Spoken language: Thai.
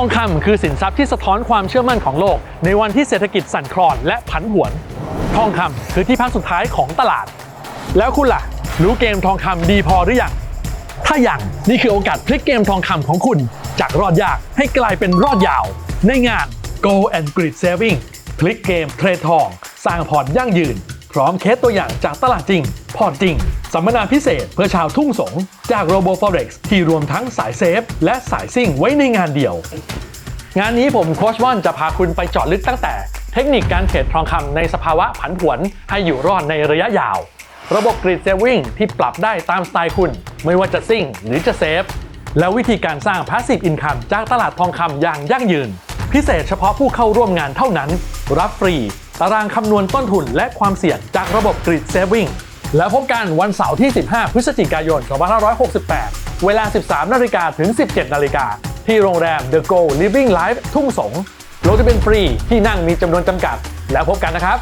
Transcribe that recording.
องคำคือสินทรัพย์ที่สะท้อนความเชื่อมั่นของโลก ในวันที่เศรษฐกิจสั่นคลอนและผันผวน ทองคำคือที่พักสุดท้ายของตลาด แล้วคุณล่ะ รู้เกมทองคำดีพอหรือยัง ถ้าอยังนี่คือโอกาสพลิกเกมทองคำของคุณ จากรอดยากให้กลายเป็นรอดยาว ในงาน Go and Grid Saving พลิกเกมเทรดทอง สร้างพอร์ตยั่งยืน พร้อมเคสตัวอย่างจากตลาดจริง พอร์ตจริง สัมมนาพิเศษเพื่อชาวทุ่งสงจาก Robo Forex ที่รวมทั้งสายเซฟ และสายซิ่งไว้ในงานเดียว งานนี้ผมโคชว่อนจะพาคุณไปเจาะลึกตั้งแต่ เทคนิคการเทรดทองคำในสภาวะผันผวนให้อยู่รอดในระยะยาว ระบบกริดเซฟวิ่งที่ปรับได้ตามสไตล์คุณ ไม่ว่าจะซิ่งหรือจะเซฟ แล้ววิธีการสร้าง Passive Income จากตลาดทองคำอย่างยั่งยืน พิเศษเฉพาะผู้เข้าร่วมงานเท่านั้น รับฟรี ตารางคำนวณต้นทุนและความเสี่ยงจากระบบกริดเซฟวิ่ง แล้วพบกันวันเสาร์ที่ 15 พฤศจิกายน 2568 เวลา 13 นาฬิกาถึง 17 นาฬิกา ที่โรงแรม The Go Living Life ทุ่งสง โลงจะเป็นฟรีที่นั่งมีจำนวนจำกัด แล้วพบกันนะครับ